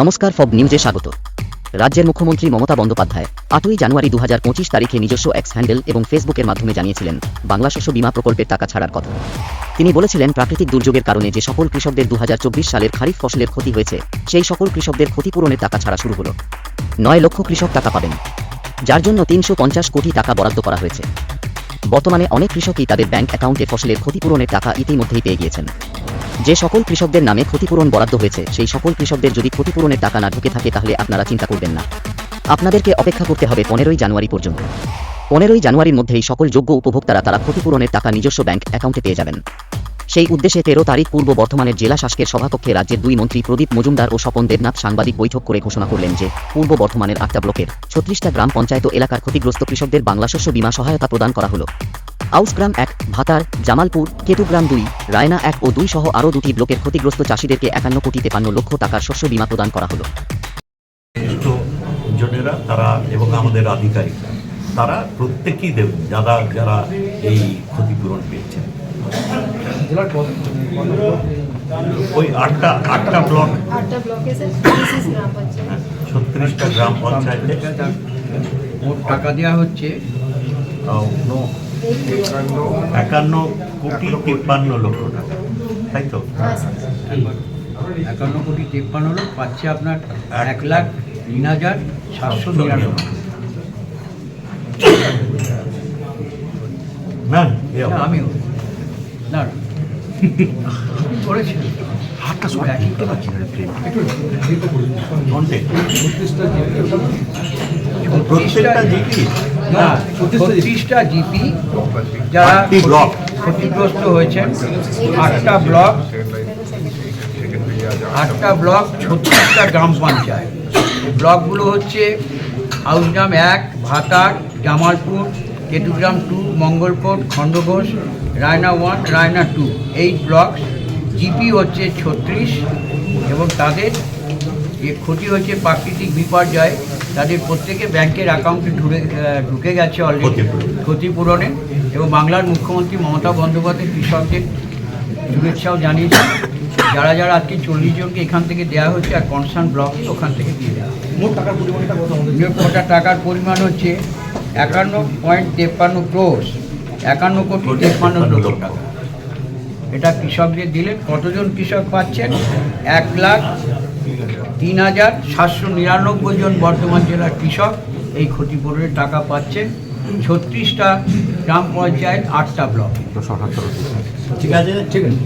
নমস্কার ফব নিউজে স্বাগত। রাজ্যের মুখ্যমন্ত্রী মমতা বন্দ্যোপাধ্যায় আটই জানুয়ারি দু হাজার পঁচিশ তারিখে নিজস্ব এক্স হ্যান্ডেল এবং ফেসবুকের মাধ্যমে জানিয়েছিলেন, বাংলা শস্য বিমা প্রকল্পের টাকা ছাড়ার কথা। তিনি বলেছিলেন, প্রাকৃতিক দুর্যোগের কারণে যে সকল কৃষকদের দু হাজার চব্বিশ সালের খারিফ ফসলের ক্ষতি হয়েছে, সেই সকল কৃষকদের ক্ষতিপূরণের টাকা ছাড়া শুরু হলো। নয় লক্ষ কৃষক টাকা পাবেন। যার জন্য তিনশো পঞ্চাশ কোটি টাকা বরাদ্দ করা হয়েছে। বর্তমানে অনেক কৃষকই তাদের ব্যাংক অ্যাকাউন্টে ফসলের ক্ষতিপূরণের টাকা ইতিমধ্যেই পেয়ে গিয়েছেন। যে সকল কৃষকদের নামে ক্ষতিপূরণ বরাদ্দ হয়েছে, সেই সকল কৃষকদের যদি ক্ষতিপূরণের টাকা না ঢুকে থাকে, তাহলে আপনারা চিন্তা করবেন না। আপনাদেরকে অপেক্ষা করতে হবে পনেরোই জানুয়ারি পর্যন্ত। পনেরোই জানুয়ারির মধ্যেই সকল যোগ্য উপভোক্তারা তারা ক্ষতিপূরণের টাকা নিজস্ব ব্যাংক অ্যাকাউন্টে পেয়ে যাবেন। সেই উদ্দেশ্যে তেরো তারিখ পূর্ব বর্ধমানের জেলা শাসকের সভাকক্ষে রাজ্যের দুই মন্ত্রী প্রদীপ মজুমদার ও স্বপন দেবনাথ সাংবাদিক বৈঠক করে ঘোষণা করলেন যে, পূর্ব বর্ধমানের আটটা ব্লকের ছত্রিশটা গ্রাম পঞ্চায়েত এলাকার ক্ষতিগ্রস্ত কৃষকদের বাংলা শস্য বীমা সহায়তা প্রদান করা হলো। আউসগ্রাম এক ভাতার জামালপুর কেতুগ্রাম দুই রায়না এক ও দুই সহ আরও দুটি ব্লকের ক্ষতিগ্রস্ত চাষিদেরকে একান্ন কোটি তেপান্ন লক্ষ টাকার শস্য বীমা প্রদান করা হলো। জনেরা তারা এবং আমাদের আধিকারিকরা তারা প্রত্যেকেই দেবেন যারা যারা এই ক্ষতিপূরণ পেয়েছেন। ব্লক? ওই আটটা আটটা ব্লক। ছত্রিশটা গ্রাম পঞ্চায়েতে। টাকা দেওয়া হচ্ছে। একান্ন কোটি তিপ্পান্ন লক্ষ টাকা। তাই তো? একান্ন কোটি তেপ্পান্ন লোক পাচ্ছে আপনার এক লাখ তিন হাজার সাতশো নিরানব্বই। না আমিও। না। করেছি হাতটা সব এক একটা পাচ্ছি না? প্রত্যেকটা জিপি না ছত্রিশটা জিপি যারা আটটি ব্লক। ক্ষতিগ্রস্ত হয়েছেন আটটা ব্লক আটটা ব্লক ছত্রিশটা গ্রাম পঞ্চায়েত। ব্লকগুলো হচ্ছে হাউসগ্রাম এক Bhatar Jamalpur Ketugram two Mangalkot Khandaghosh Raina one Raina two. এই ব্লক জিপি হচ্ছে ছত্রিশ এবং তাদের যে ক্ষতি হচ্ছে প্রাকৃতিক বিপর্যয় তাদের প্রত্যেকে ব্যাংকের অ্যাকাউন্টে ঢুকে ঢুকে গেছে অলরেডি ক্ষতিপূরণে। এবং বাংলার মুখ্যমন্ত্রী মমতা বন্দ্যোপাধ্যায় কৃষকদের শুভেচ্ছাও জানিয়েছে যারা যারা আজকে চল্লিশ জনকে এখান থেকে দেওয়া হচ্ছে আর কনসার্ন ব্লককে ওখান থেকে দিয়ে দেওয়া। মোট টাকার পরিমাণটা কত আমাদের? টাকার পরিমাণ হচ্ছে একান্ন পয়েন্ট তেপ্পান্ন ক্রোশ একান্ন কোটি তেপ্পান্ন লক্ষ টাকা। এটা কৃষকদের দিলেন কতজন কৃষক পাচ্ছেন? এক লাখ তিন হাজার সাতশো নিরানব্বই জন বর্ধমান জেলার কৃষক এই ক্ষতিপূরণের টাকা পাচ্ছে ছত্রিশটা গ্রাম পঞ্চায়েত আটটা ব্লক। ঠিক আছে? ঠিক আছে।